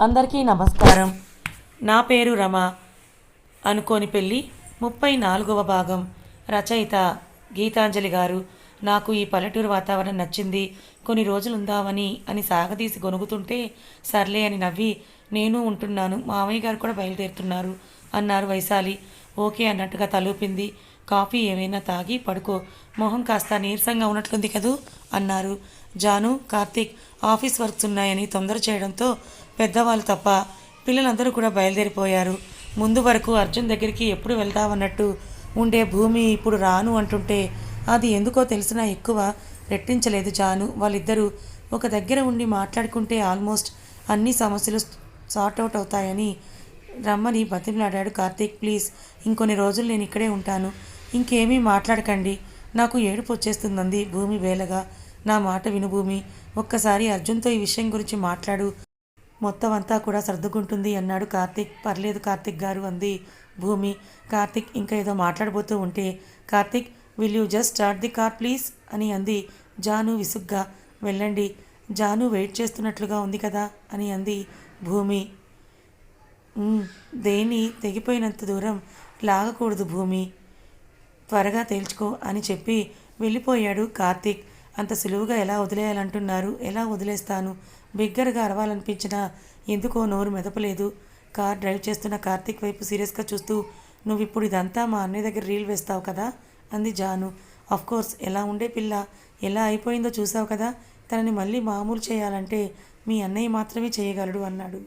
అందరికీ నమస్కారం. నా పేరు రమ. అనుకోని పెళ్ళి ముప్పై నాలుగవ భాగం. రచయిత గీతాంజలి గారు నాకు ఈ పల్లెటూరు వాతావరణం నచ్చింది కొన్ని రోజులు ఉందామని అని సాగదీసి గొనుగుతుంటే సర్లే అని నవ్వి నేను ఉంటున్నాను మామయ్య గారు కూడా బయలుదేరుతున్నారు అన్నారు వైశాలి. ఓకే అన్నట్టుగా తలూపింది. కాఫీ ఏమైనా తాగి పడుకో మొహం కాస్త నీరసంగా ఉన్నట్లుంది కదూ అన్నారు. జాను కార్తీక్ ఆఫీస్ వర్క్స్ ఉన్నాయని తొందర చేయడంతో పెద్దవాళ్ళు తప్ప పిల్లలందరూ కూడా బయలుదేరిపోయారు. ముందు వరకు అర్జున్ దగ్గరికి ఎప్పుడు వెళ్తామన్నట్టు ఉండే భూమి ఇప్పుడు రాను అంటుంటే అది ఎందుకో తెలిసినా ఎక్కువ రెట్టించలేదు జాను. వాళ్ళిద్దరూ ఒక దగ్గర ఉండి మాట్లాడుకుంటే ఆల్మోస్ట్ అన్ని సమస్యలు సార్ట్ అవుట్ అవుతాయని రమ్మని బతిమలాడాడు కార్తీక్. ప్లీజ్ ఇంకొన్ని రోజులు నేను ఇక్కడే ఉంటాను. ఇంకేమీ మాట్లాడకండి. నాకు ఏడుపు వచ్చేస్తుందంది భూమి వేలగా. నా మాట వినుభూమి ఒక్కసారి అర్జున్తో ఈ విషయం గురించి మాట్లాడు. మొత్తం అంతా కూడా సర్దుకుంటుంది అన్నాడు కార్తిక్. పర్లేదు కార్తిక్ గారు అంది భూమి. కార్తిక్ ఇంకా ఏదో మాట్లాడబోతూ ఉంటే Karthik will you just start the car please అని అంది జాను విసుగ్గా. వెళ్ళండి. జాను వెయిట్ చేస్తున్నట్లుగా ఉంది కదా? అని అంది భూమి. దేని? తెగిపోయినంత దూరం లాగకూడదు భూమి. త్వరగా తేల్చుకో అని చెప్పి వెళ్ళిపోయాడు కార్తీక్. అంత సులువుగా ఎలా వదిలేయాలంటున్నారు? ఎలా వదిలేస్తాను? బిగ్గరగా అరవాలనిపించినా ఎందుకో నోరు మెదపలేదు. కార్ డ్రైవ్ చేస్తున్న కార్తీక్ వైపు సీరియస్గా చూస్తూ నువ్వు ఇప్పుడు ఇదంతా మా అన్నయ్య దగ్గర రీల్ వేస్తావు కదా? అంది జాను. కోర్స్ ఎలా ఉండే పిల్ల? ఎలా అయిపోయిందో చూసావు కదా? తనని మళ్ళీ మామూలు చేయాలంటే మీ అన్నయ్య మాత్రమే చేయగలడు అన్నాడు.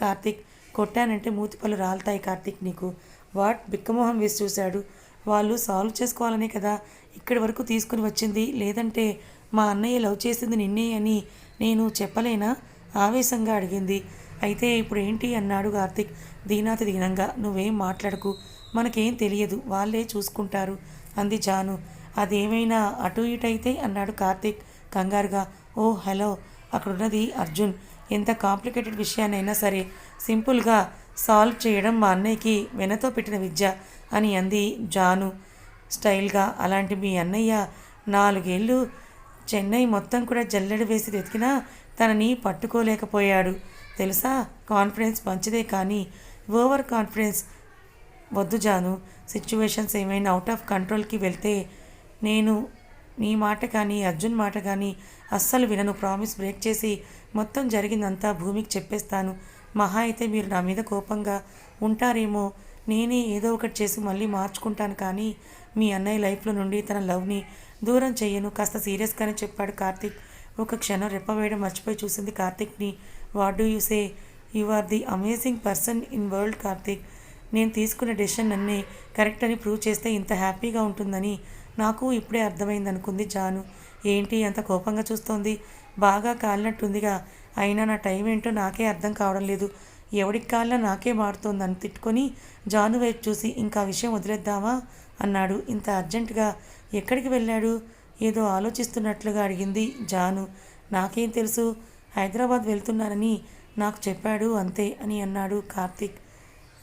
కార్తీక్ కొట్టానంటే మూతిపళ్ళు రాలుతాయి కార్తీక్ నీకు. వాట్? బిక్కమోహం వేసి చూశాడు. వాళ్ళు సాల్వ్ చేసుకోవాలనే కదా? ఇక్కడి వరకు తీసుకుని వచ్చింది. లేదంటే మా అన్నయ్య లవ్ చేసింది నిన్నే అని నేను చెప్పలేనా? ఆవేశంగా అడిగింది. అయితే ఇప్పుడు ఏంటి అన్నాడు కార్తీక్. దీనాతి దీనంగా నువ్వేం మాట్లాడకు. మనకేం తెలియదు. వాళ్ళే చూసుకుంటారు. అంది జాను. అదేమైనా అటు ఇటు అయితే అన్నాడు కార్తిక్ కంగారుగా. Oh hello. అక్కడున్నది అర్జున్. ఎంత కాంప్లికేటెడ్ విషయానైనా సరే సింపుల్గా సాల్వ్ చేయడం మా అన్నయ్యకి వెనతో పెట్టిన విద్య అని అంది జాను. స్టైల్గా అలాంటి మీ అన్నయ్య నాలుగేళ్ళు చెన్నై మొత్తం కూడా జల్లెడ వేసి వెతికినా తనని పట్టుకోలేకపోయాడు. తెలుసా? కాన్ఫిడెన్స్ మంచిదే కానీ ఓవర్ కాన్ఫిడెన్స్. వద్దు జాను సిచ్యువేషన్స్ ఏమైనా అవుట్ ఆఫ్ కంట్రోల్కి వెళ్తే నేను నీ మాట కానీ అర్జున్ మాట కానీ అస్సలు వినను. ప్రామిస్ బ్రేక్ చేసి మొత్తం జరిగిందంతా భూమికి చెప్పేస్తాను. మహా అయితే మీరు నా మీద కోపంగా ఉంటారేమో. నేనే ఏదో ఒకటి చేసి మళ్ళీ మార్చుకుంటాను కానీ మీ అన్నయ్య లైఫ్లో నుండి తన లవ్ని దూరం చెయ్యను కాస్త సీరియస్గానే చెప్పాడు కార్తీక్. ఒక క్షణం రెప్పవేయడం మర్చిపోయి చూసింది కార్తీక్ని. What do you say? You are the amazing person in world Karthik. నేను తీసుకున్న డెసిషన్ అన్నీ కరెక్ట్ అని ప్రూవ్ చేస్తే ఇంత హ్యాపీగా ఉంటుందని నాకు ఇప్పుడే అర్థమైంది అనుకుంది జాను. ఏంటి? అంత కోపంగా చూస్తోంది. బాగా కాలినట్టుందిగా. అయినా నా టైం ఏంటో నాకే అర్థం కావడం లేదు. ఎవడికి కాళ్ళ నాకే మారుతోందని తిట్టుకొని జాను వైపు చూసి ఇంకా ఆ విషయం వదిలేద్దామా? అన్నాడు. ఇంత అర్జెంటుగా ఎక్కడికి వెళ్ళాడు? ఏదో ఆలోచిస్తున్నట్లుగా అడిగింది జాను. నాకేం తెలుసు హైదరాబాద్ వెళ్తున్నానని నాకు చెప్పాడు అంతే అని అన్నాడు కార్తీక్.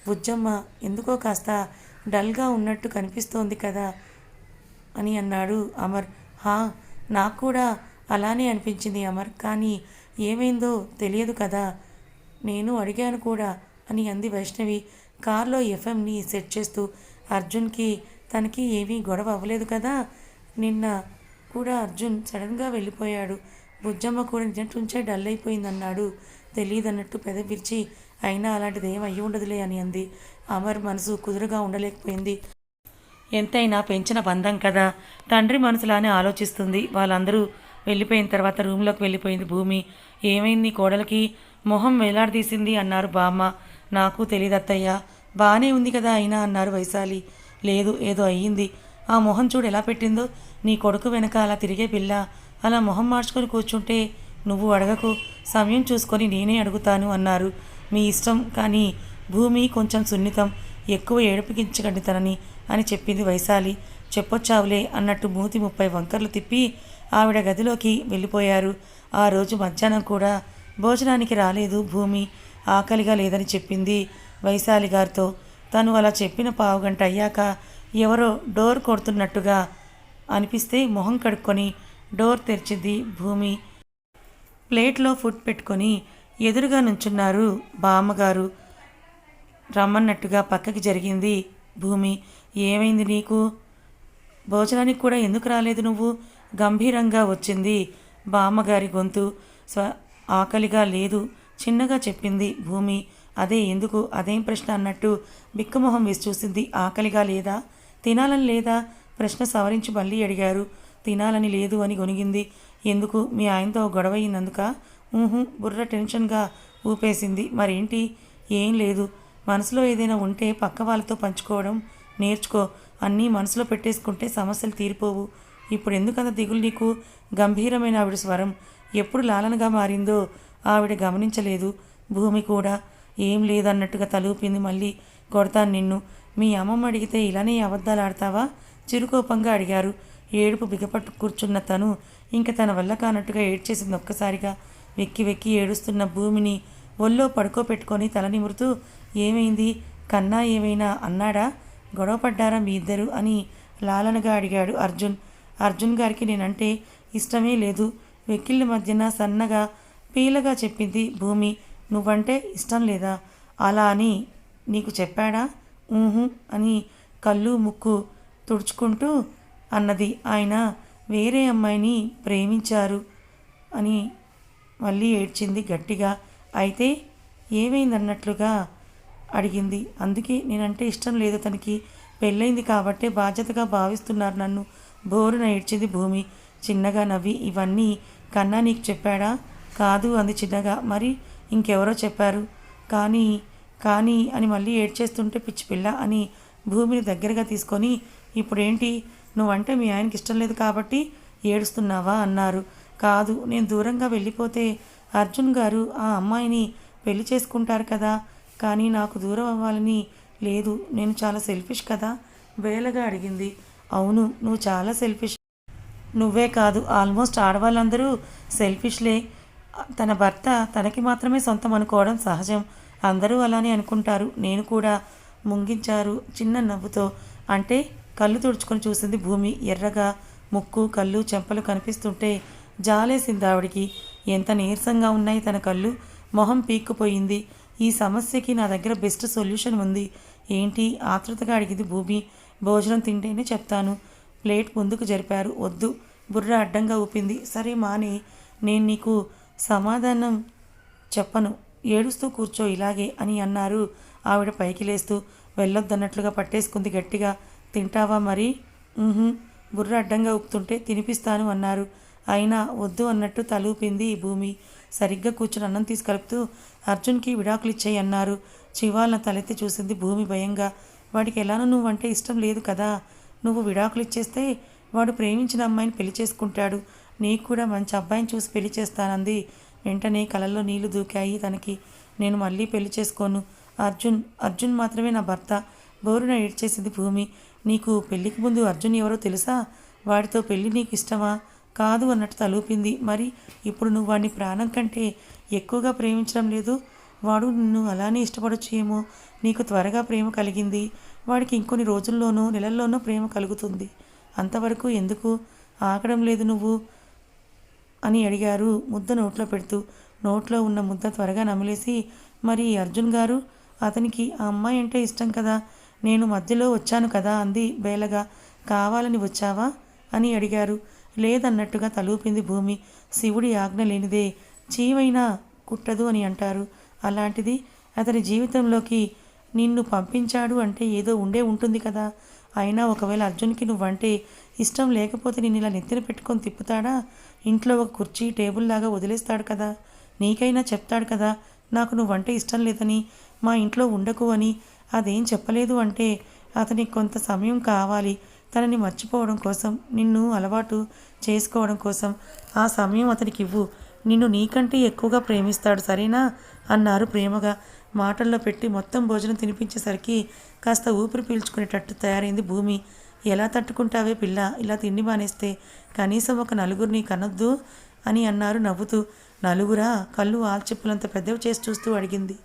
బుజ్జమ్మ ఎందుకో కాస్త డల్గా ఉన్నట్టు కనిపిస్తోంది కదా అని అన్నాడు అమర్. హా నాకు కూడా అలానే అనిపించింది అమర్ కానీ ఏమైందో తెలియదు కదా. నేను అడిగాను కూడా అని అంది వైష్ణవి. కార్లో ఎఫ్ఎంని సెట్ చేస్తూ అర్జున్కి తనకి ఏమీ గొడవ అవ్వలేదు కదా? నిన్న కూడా అర్జున్ సడన్గా వెళ్ళిపోయాడు. బుజ్జమ్మ కూడా నిజంటుంచే డల్ అయిపోయిందన్నాడు. తెలియదన్నట్టు పెదవి విరిచి అయినా అలాంటిది ఏం అయ్యి ఉండదులే అని అంది. అమర్ మనసు కుదురుగా ఉండలేకపోయింది. ఎంతైనా పెంచిన బంధం కదా? తండ్రి మనసులానే ఆలోచిస్తుంది. వాళ్ళందరూ వెళ్ళిపోయిన తర్వాత రూమ్లోకి వెళ్ళిపోయింది భూమి. ఏమైంది కోడలికి? మొహం వేలాడదీసింది అన్నారు బామ్మ. నాకు తెలియదు అత్తయ్య బాగానే ఉంది కదా అయినా అన్నారు వైశాలి. లేదు ఏదో అయ్యింది. ఆ మొహం చూడు ఎలా పెట్టిందో. నీ కొడుకు వెనక అలా తిరిగే పిల్ల. అలా మొహం మార్చుకొని కూర్చుంటే నువ్వు అడగకు. సమయం చూసుకొని నేనే అడుగుతాను అన్నారు. మీ ఇష్టం కానీ భూమి కొంచెం సున్నితం. ఎక్కువ ఏడిపికించకండి తనని అని చెప్పింది వైశాలి. చెప్పొచ్చావులే అన్నట్టు మూతి ముప్పై వంకర్లు తిప్పి ఆవిడ గదిలోకి వెళ్ళిపోయారు. ఆ రోజు మధ్యాహ్నం కూడా భోజనానికి రాలేదు భూమి. ఆకలిగా లేదని చెప్పింది వైశాలి గారితో. తను అలా చెప్పిన పావుగంట అయ్యాక ఎవరో డోర్ కొడుతున్నట్టుగా అనిపిస్తే మొహం కడుక్కొని డోర్ తెరిచింది భూమి. ప్లేట్లో ఫుడ్ పెట్టుకొని ఎదురుగా నుంచున్నారు బామ్మగారు. రమ్మన్నట్టుగా పక్కకి జరిగింది భూమి. ఏమైంది నీకు? భోజనానికి కూడా ఎందుకు రాలేదు నువ్వు? గంభీరంగా వచ్చింది బామ్మగారి గొంతు. స్వ ఆకలిగా లేదు చిన్నగా చెప్పింది భూమి. అదే ఎందుకు? అదేం ప్రశ్న అన్నట్టు బిక్కుమొహం వేసి చూసింది. ఆకలిగా లేదా? తినాలని లేదా? ప్రశ్న సవరించి మళ్ళీ అడిగారు. తినాలని లేదు అని గొనిగింది. ఎందుకు? మీ ఆయనతో గొడవ అయినందుక ఊహు బుర్ర టెన్షన్గా ఊపేసింది. మరేంటి? ఏం లేదు. మనసులో ఏదైనా ఉంటే పక్క వాళ్ళతో పంచుకోవడం నేర్చుకో. అన్నీ మనసులో పెట్టేసుకుంటే సమస్యలు తీరిపోవు. ఇప్పుడు ఎందుకంత దిగులు నీకు? గంభీరమైన ఆవిడ స్వరం. ఎప్పుడు లాలనగా మారిందో ఆవిడ గమనించలేదు. భూమి కూడా ఏం లేదన్నట్టుగా తలూపింది మళ్ళీ కొడతాను నిన్ను. మీ అమ్మమ్మ అడిగితే ఇలానే అబద్ధాలు ఆడతావా చిరుకోపంగా అడిగారు. ఏడుపు బిగపట్టు కూర్చున్న తను ఇంక తన వల్ల కానట్టుగా ఏడ్చేసింది ఒక్కసారిగా. వెక్కి వెక్కి ఏడుస్తున్న భూమిని ఒళ్ళో పడుకోపెట్టుకొని తల నిమురుతూ ఏమైంది? కన్నా ఏమైనా అన్నాడా? గొడవ పడ్డారా మీ ఇద్దరు? అని లాలనగా అడిగాడు అర్జున్. అర్జున్ గారికి నేనంటే ఇష్టమే లేదు. వెక్కిళ్ళ మధ్యన సన్నగా పీలగా చెప్పింది భూమి. నువ్వంటే ఇష్టం లేదా? అలా అని నీకు చెప్పాడా? ఊహు అని కళ్ళు ముక్కు తుడుచుకుంటూ అన్నది. ఆయన వేరే అమ్మాయిని ప్రేమించారు అని మళ్ళీ ఏడ్చింది గట్టిగా. అయితే ఏమైందన్నట్లుగా అడిగింది. అందుకే నేనంటే ఇష్టం లేదు తనకి. పెళ్ళైంది కాబట్టే బాధ్యతగా భావిస్తున్నారు నన్ను. బోరున ఏడ్చింది భూమి. చిన్నగా నవ్వి ఇవన్నీ కన్నా నీకు చెప్పాడా? కాదు అంది చిన్నగా. మరి ఇంకెవరో చెప్పారు. కానీ కానీ అని మళ్ళీ ఏడ్చేస్తుంటే పిచ్చి పిల్ల అని భూమిని దగ్గరగా తీసుకొని ఇప్పుడేంటి? నువ్వంటే మీ ఆయనకి ఇష్టం లేదు కాబట్టి ఏడుస్తున్నావా? అన్నారు. కాదు నేను దూరంగా వెళ్ళిపోతే అర్జున్ గారు ఆ అమ్మాయిని పెళ్ళి చేసుకుంటారు కదా కానీ నాకు దూరం అవ్వాలని లేదు. నేను చాలా సెల్ఫిష్ కదా? వేలగా అడిగింది. అవును నువ్వు చాలా సెల్ఫిష్. నువ్వే కాదు ఆల్మోస్ట్ ఆడవాళ్ళందరూ సెల్ఫిష్లే. తన భర్త తనకి మాత్రమే సొంతం అనుకోవడం సహజం. అందరూ అలానే అనుకుంటారు. నేను కూడా ముంగించారు చిన్న నవ్వుతో. అంటే కళ్ళు తుడుచుకొని చూసింది భూమి. ఎర్రగా ముక్కు కళ్ళు చెంపలు కనిపిస్తుంటే జాలేసింది ఆవిడికి. ఎంత నీరసంగా ఉన్నాయి తన కళ్ళు. మొహం పీక్కుపోయింది. ఈ సమస్యకి నా దగ్గర బెస్ట్ సొల్యూషన్ ఉంది. ఏంటి? ఆతృతగా అడిగింది భూమి. భోజనం తింటేనే చెప్తాను. ప్లేట్ ముందుకు జరిపారు. వద్దు. బుర్ర అడ్డంగా ఊపింది. సరే మాని. నేను నీకు సమాధానం చెప్పను. ఏడుస్తూ కూర్చో ఇలాగే అని అన్నారు. ఆవిడ పైకి లేస్తూ వెళ్ళొద్దన్నట్లుగా పట్టేసుకుంది గట్టిగా. తింటావా మరి? బుర్ర అడ్డంగా ఉప్పుతుంటే తినిపిస్తాను అన్నారు. అయినా వద్దు అన్నట్టు తలూపింది ఈ భూమి. సరిగ్గా కూర్చుని అన్నం తీసుకలుపుతూ అర్జున్కి విడాకులు ఇచ్చేయి అన్నారు. చివాలన తలెత్తి చూసింది భూమి భయంగా. వాడికి ఎలానో నువ్వంటే ఇష్టం లేదు కదా. నువ్వు విడాకులు ఇచ్చేస్తే వాడు ప్రేమించిన అమ్మాయిని పెళ్ళి చేసుకుంటాడు. నీకు కూడా మంచి అబ్బాయిని చూసి పెళ్ళి చేస్తానంది. వెంటనే కళ్ళల్లో నీళ్ళు దూకాయి. తనకి నేను మళ్ళీ పెళ్ళి చేసుకోను. అర్జున్ అర్జున్ మాత్రమే నా భర్త. బోరున ఏడ్చేసింది భూమి. నీకు పెళ్ళికి ముందు అర్జున్ ఎవరో తెలుసా? వాడితో పెళ్ళి నీకు ఇష్టమా? కాదు అన్నట్టు తలూపింది. మరి ఇప్పుడు నువ్వు వాడిని ప్రాణం కంటే ఎక్కువగా ప్రేమించడం లేదు. వాడు నిన్ను అలానే ఇష్టపడొచ్చు ఏమో. నీకు త్వరగా ప్రేమ కలిగింది. వాడికి ఇంకొన్ని రోజుల్లోనూ నెలల్లోనూ ప్రేమ కలుగుతుంది. అంతవరకు ఎందుకు? ఆగడం లేదు నువ్వు. అని అడిగారు. ముద్ద నోట్లో పెడుతూ నోట్లో ఉన్న ముద్ద త్వరగా నమిలేసి మరి అర్జున్ గారు అతనికి ఆ అమ్మాయి అంటే ఇష్టం కదా నేను మధ్యలో వచ్చాను కదా అంది బేలగా. కావాలని వచ్చావా? అని అడిగారు. లేదన్నట్టుగా తలూపింది భూమి. శివుడి ఆజ్ఞ లేనిదే చీవైనా కుట్టదు అని అంటారు. అలాంటిది అతని జీవితంలోకి నిన్ను పంపించాడు అంటే ఏదో ఉండే ఉంటుంది కదా. అయినా ఒకవేళ అర్జున్కి నువ్వంటే ఇష్టం లేకపోతే నేను ఇలా నెత్తిన పెట్టుకొని తిప్పుతాడా? ఇంట్లో ఒక కుర్చీ టేబుల్ లాగా వదిలేస్తాడు కదా. నీకైనా చెప్తాడు కదా నాకు నువ్వంటే ఇష్టం లేదని మా ఇంట్లో ఉండకు అని. అదేం చెప్పలేదు అంటే అతనికి కొంత సమయం కావాలి. తనని మర్చిపోవడం కోసం నిన్ను అలవాటు చేసుకోవడం కోసం. ఆ సమయం అతనికి ఇవ్వు. నిన్ను నీకంటే ఎక్కువగా ప్రేమిస్తాడు సరేనా? అన్నారు ప్రేమగా. మాటల్లో పెట్టి మొత్తం భోజనం తినిపించేసరికి కాస్త ఊపిరి పీల్చుకునేటట్టు తయారైంది భూమి. ఎలా తట్టుకుంటావే పిల్ల? ఇలా తిండి మానేస్తే కనీసం ఒక నలుగురిని కనొద్దు అని అన్నారు నవ్వుతూ. నలుగురా? కళ్ళు ఆల్చిప్పులంత పెద్దవి చేసి చూస్తూ అడిగింది.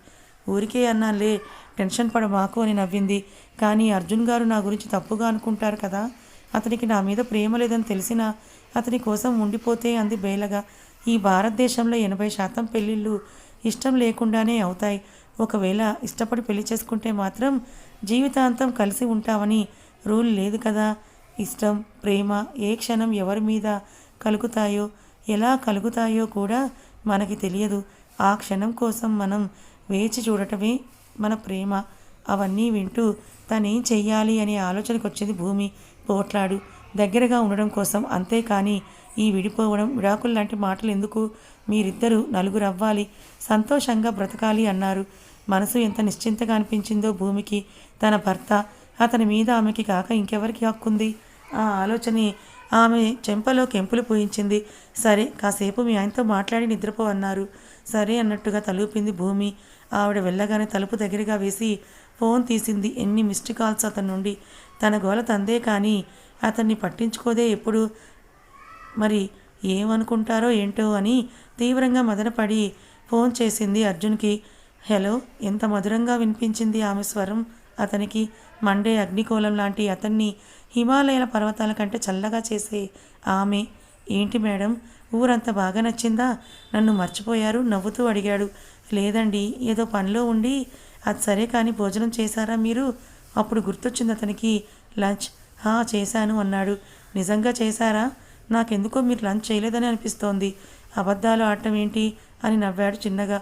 ఊరికే అన్నాలే టెన్షన్ పడ మాకు అని నవ్వింది. కానీ అర్జున్ గారు నా గురించి తప్పుగా అనుకుంటారు కదా. అతనికి నా మీద ప్రేమ లేదని తెలిసినా అతని కోసం ఉండిపోతే అంది బేలగా. ఈ భారతదేశంలో ఎనభై శాతం పెళ్ళిళ్ళు ఇష్టం లేకుండానే అవుతాయి. ఒకవేళ ఇష్టపడి పెళ్ళి చేసుకుంటే మాత్రం జీవితాంతం కలిసి ఉంటామని రూల్ లేదు కదా. ఇష్టం ప్రేమ ఏ క్షణం ఎవరి మీద కలుగుతాయో ఎలా కలుగుతాయో కూడా మనకి తెలియదు. ఆ క్షణం కోసం మనం వేచి చూడటమే మన ప్రేమ. అవన్నీ వింటూ తనేం చెయ్యాలి అనే ఆలోచనకు వచ్చింది భూమి. పోట్లాడు. దగ్గరగా ఉండడం కోసం అంతేకాని ఈ విడిపోవడం విడాకులు లాంటి మాటలు ఎందుకు? మీరిద్దరూ నలుగురు అవ్వాలి. సంతోషంగా బ్రతకాలి అన్నారు. మనసు ఎంత నిశ్చింతగా అనిపించిందో భూమికి. తన భర్త అతని మీద ఆమెకి కాక ఇంకెవరికి హక్కుంది? ఆ ఆలోచనే ఆమె చెంపలో కెంపులు పూయించింది. సరే కాసేపు మీ ఆయనతో మాట్లాడి నిద్రపో అన్నారు. సరే అన్నట్టుగా తలుపింది భూమి. ఆవిడ వెళ్ళగానే తలుపు దగ్గరగా వేసి ఫోన్ తీసింది. ఎన్ని మిస్డ్ కాల్స్ అతని నుండి. తన గోల తందే కానీ అతన్ని పట్టించుకోదే ఎప్పుడు? మరి ఏమనుకుంటారో ఏంటో అని తీవ్రంగా మదనపడి ఫోన్ చేసింది అర్జున్కి. హలో ఎంత మధురంగా వినిపించింది ఆమె స్వరం? అతనికి మండే అగ్నికోలం లాంటి అతన్ని హిమాలయాల పర్వతాల కంటే చల్లగా చేసే ఆమె. ఏంటి మేడం? ఊరంతా బాగా నచ్చిందా? నన్ను మర్చిపోయారు? నవ్వుతూ అడిగాడు. లేదండి ఏదో పనిలో ఉండి అది సరే కానీ భోజనం చేశారా మీరు? అప్పుడు గుర్తొచ్చింది అతనికి లంచ్. హా చేశాను అన్నాడు. నిజంగా చేశారా? నాకెందుకో మీరు లంచ్ చేయలేదని అనిపిస్తోంది. అబద్ధాలు ఆడటం ఏంటి? అని నవ్వాడు చిన్నగా.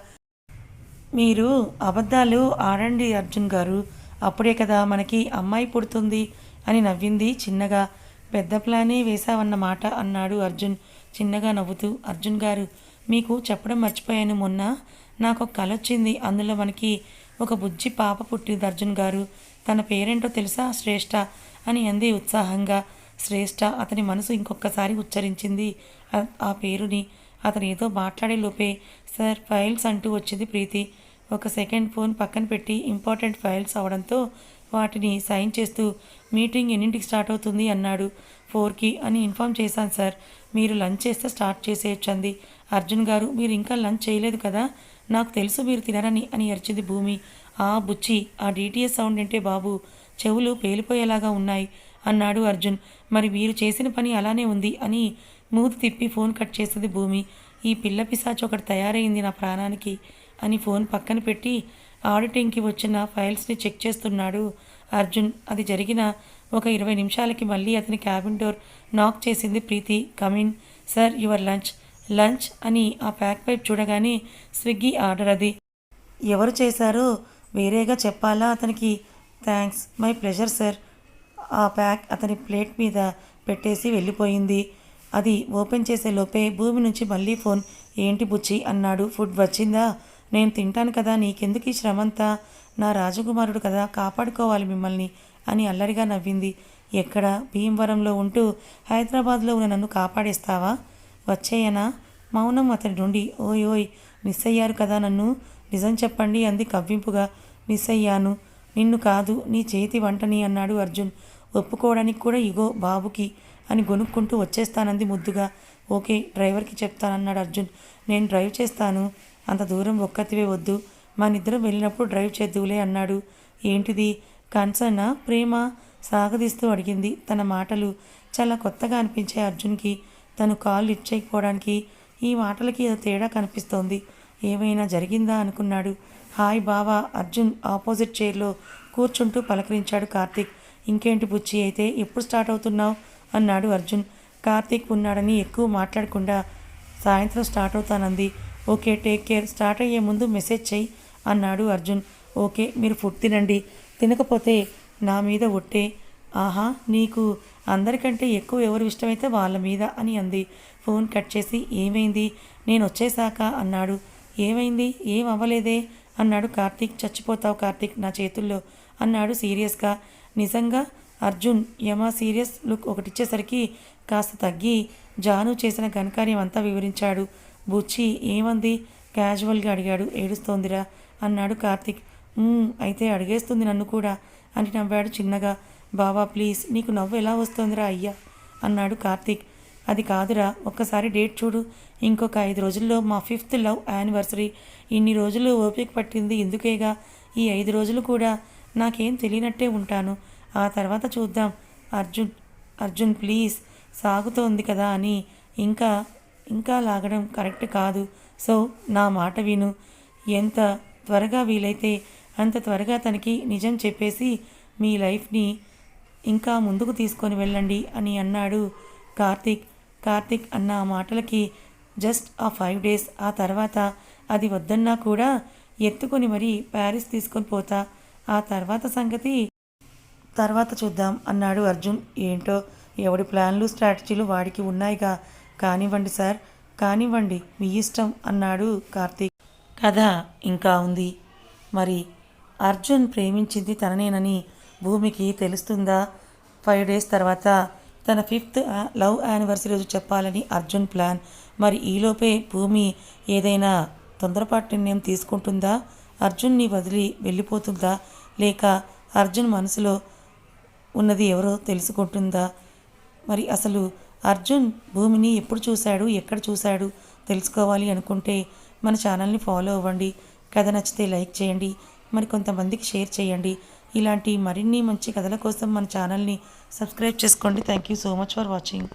మీరు అబద్ధాలు ఆడండి అర్జున్ గారు. అప్పుడే కదా మనకి అమ్మాయి పుడుతుంది అని నవ్వింది చిన్నగా. పెద్ద ప్లానే వేశావన్నమాట అన్నాడు అర్జున్ చిన్నగా నవ్వుతూ. అర్జున్ గారు మీకు చెప్పడం మర్చిపోయాను మొన్న. నాకు ఒక కల వచ్చింది. అందులో మనకి ఒక బుజ్జి పాప పుట్టింది అర్జున్ గారు. తన పేరేంటో తెలుసా? శ్రేష్ఠ అని అంది ఉత్సాహంగా. శ్రేష్ఠ అతని మనసు ఇంకొకసారి ఉచ్చరించింది. ఆ పేరుని అతను ఏదో మాట్లాడే లోపే సార్ ఫైల్స్ అంటూ వచ్చింది ప్రీతి. ఒక సెకండ్ ఫోన్ పక్కన పెట్టి ఇంపార్టెంట్ ఫైల్స్ అవడంతో వాటిని సైన్ చేస్తూ మీటింగ్ ఎన్నింటికి స్టార్ట్ అవుతుంది అన్నాడు. ఫోర్కి అని ఇన్ఫామ్ చేశాను సార్. మీరు లంచ్ చేస్తే స్టార్ట్ చేసేయచ్చు అంది. అర్జున్ గారు మీరు ఇంకా లంచ్ చేయలేదు కదా? నాకు తెలుసు మీరు తినరని అని అరిచింది భూమి. ఆ బుచ్చి ఆ డీటీఎస్ సౌండ్ అంటే బాబు చెవులు పేలిపోయేలాగా ఉన్నాయి అన్నాడు అర్జున్. మరి మీరు చేసిన పని అలానే ఉంది అని మూతి తిప్పి ఫోన్ కట్ చేసింది భూమి. ఈ పిల్ల పిశాచి ఒకటి తయారైంది నా ప్రాణానికి. అని ఫోన్ పక్కన పెట్టి ఆడిటింగ్కి వచ్చిన ఫైల్స్ని చెక్ చేస్తున్నాడు అర్జున్. అది జరిగిన ఒక ఇరవై నిమిషాలకి మళ్ళీ అతని క్యాబిన్ డోర్ నాక్ చేసింది Preethi. Come in sir your lunch. Lunch అని ఆ ప్యాక్ పైప్ చూడగానే స్విగ్గీ ఆర్డర్ అది. ఎవరు చేశారో వేరేగా చెప్పాలా అతనికి? Thanks my pleasure sir. ఆ ప్యాక్ అతని ప్లేట్ మీద పెట్టేసి వెళ్ళిపోయింది. అది ఓపెన్ చేసే లోపే భూమి నుంచి మళ్ళీ ఫోన్ ఏంటి బుచ్చి అన్నాడు. ఫుడ్ వచ్చిందా? నేను తింటాను కదా నీకెందుకు ఈ శ్రమంతా? నా రాజకుమారుడు కదా కాపాడుకోవాలి మిమ్మల్ని అని అల్లరిగా నవ్వింది. ఎక్కడ? భీమవరంలో ఉంటూ హైదరాబాద్లో ఉన్న నన్ను కాపాడేస్తావా? వచ్చేయనా? మౌనం అతడి నుండి. ఓయ్ ఓయ్ మిస్ అయ్యారు కదా నన్ను. నిజం చెప్పండి అంది కవ్వింపుగా. మిస్ అయ్యాను. నిన్ను కాదు నీ చేతి వంటని అన్నాడు అర్జున్. ఒప్పుకోవడానికి కూడా ఇగో బాబుకి అని గొనుక్కుంటూ వచ్చేస్తానంది ముద్దుగా. ఓకే డ్రైవర్కి చెప్తానన్నాడు అర్జున్. నేను డ్రైవ్ చేస్తాను. అంత దూరం ఒక్కతివే వద్దు. మనిద్దరం వెళ్ళినప్పుడు డ్రైవ్ చేద్దువులే అన్నాడు. ఏంటిది? కన్సర్నా ప్రేమ సాగదీస్తూ అడిగింది. తన మాటలు చాలా కొత్తగా అనిపించాయి అర్జున్కి. తను కాల్ లిఫ్ట్ చేయకపోవడానికి ఈ మాటలకి ఏదో తేడా కనిపిస్తోంది. ఏమైనా జరిగిందా అనుకున్నాడు. హాయ్ బావా అర్జున్ ఆపోజిట్ చైర్లో కూర్చుంటూ పలకరించాడు కార్తీక్. ఇంకేంటి బుచ్చి అయితే ఎప్పుడు స్టార్ట్ అవుతున్నావు? అన్నాడు అర్జున్. కార్తీక్ ఉన్నాడని ఎక్కువ మాట్లాడకుండా సాయంత్రం స్టార్ట్ అవుతానంది. ఓకే టేక్ కేర్ స్టార్ట్ అయ్యే ముందు మెసేజ్ చెయ్యి అన్నాడు అర్జున్. ఓకే మీరు ఫుడ్ తినండి. తినకపోతే నా మీద ఒట్టే. ఆహా నీకు అందరికంటే ఎక్కువ ఎవరు ఇష్టమైతే వాళ్ళ మీద అని అంది. ఫోన్ కట్ చేసి ఏమైంది? నేను వచ్చేసాక అన్నాడు. ఏమైంది? ఏం అవ్వలేదే? అన్నాడు కార్తీక్. చచ్చిపోతావు కార్తీక్ నా చేతుల్లో అన్నాడు సీరియస్గా నిజంగా అర్జున్ యమా సీరియస్ లుక్ ఒకటిచ్చేసరికి కాస్త తగ్గి జాను చేసిన ఘనకార్యం అంతా వివరించాడు. బుచ్చి ఏమంది? క్యాజువల్గా అడిగాడు. ఏడుస్తోందిరా అన్నాడు కార్తీక్. అయితే అడిగేస్తుంది నన్ను కూడా అని నవ్వాడు చిన్నగా. బావా ప్లీజ్ నీకు నవ్వు ఎలా వస్తోందిరా అయ్యా? అన్నాడు కార్తీక్. అది కాదురా ఒక్కసారి డేట్ చూడు. ఇంకొక ఐదు రోజుల్లో మా ఫిఫ్త్ లవ్ యానివర్సరీ. ఇన్ని రోజులు ఓపిక పట్టింది ఎందుకేగా ఈ ఐదు రోజులు కూడా నాకేం తెలియనట్టే ఉంటాను. ఆ తర్వాత చూద్దాం. అర్జున్ అర్జున్ ప్లీజ్ సాగుతోంది కదా అని. ఇంకా ఇంకా లాగడం కరెక్ట్ కాదు. సో నా మాట విను. ఎంత త్వరగా వీలైతే అంత త్వరగా తనకి నిజం చెప్పేసి మీ లైఫ్ని ఇంకా ముందుకు తీసుకొని వెళ్ళండి అని అన్నాడు కార్తీక్. కార్తీక్ అన్న ఆ మాటలకి జస్ట్ ఆ ఫైవ్ డేస్ ఆ తర్వాత అది వద్దన్నా కూడా ఎత్తుకొని మరీ ప్యారిస్ తీసుకొని పోతా. ఆ తర్వాత సంగతి తర్వాత చూద్దాం అన్నాడు అర్జున్. ఏంటో ఎవడి ప్లాన్లు స్ట్రాటజీలు వాడికి ఉన్నాయిగా. కానివ్వండి సార్ కానివ్వండి మీ ఇష్టం అన్నాడు కార్తీక్. కథ ఇంకా ఉంది. మరి అర్జున్ ప్రేమించింది తననేనని భూమికి తెలుస్తుందా? ఫైవ్ డేస్ తర్వాత తన ఫిఫ్త్ లవ్ యానివర్సరీ రోజు చెప్పాలని అర్జున్ ప్లాన్. మరి ఈలోపే భూమి ఏదైనా తొందరపాటు నిర్ణయం తీసుకుంటుందా? అర్జున్ని వదిలి వెళ్ళిపోతుందా? లేక అర్జున్ మనసులో ఉన్నది ఎవరో తెలుసుకుంటుందా? మరి అసలు అర్జున్ భూమిని ఎప్పుడు చూశాడు ఎక్కడ చూశాడు తెలుసుకోవాలి అనుకుంటే మన ఛానల్ని ఫాలో అవ్వండి. కథ నచ్చితే లైక్ చేయండి. మరి కొంతమందికి షేర్ చేయండి. ఇలాంటి మరిన్ని మంచి కథల కోసం మన ఛానల్ని సబ్స్క్రైబ్ చేసుకోండి. Thank you so much for watching.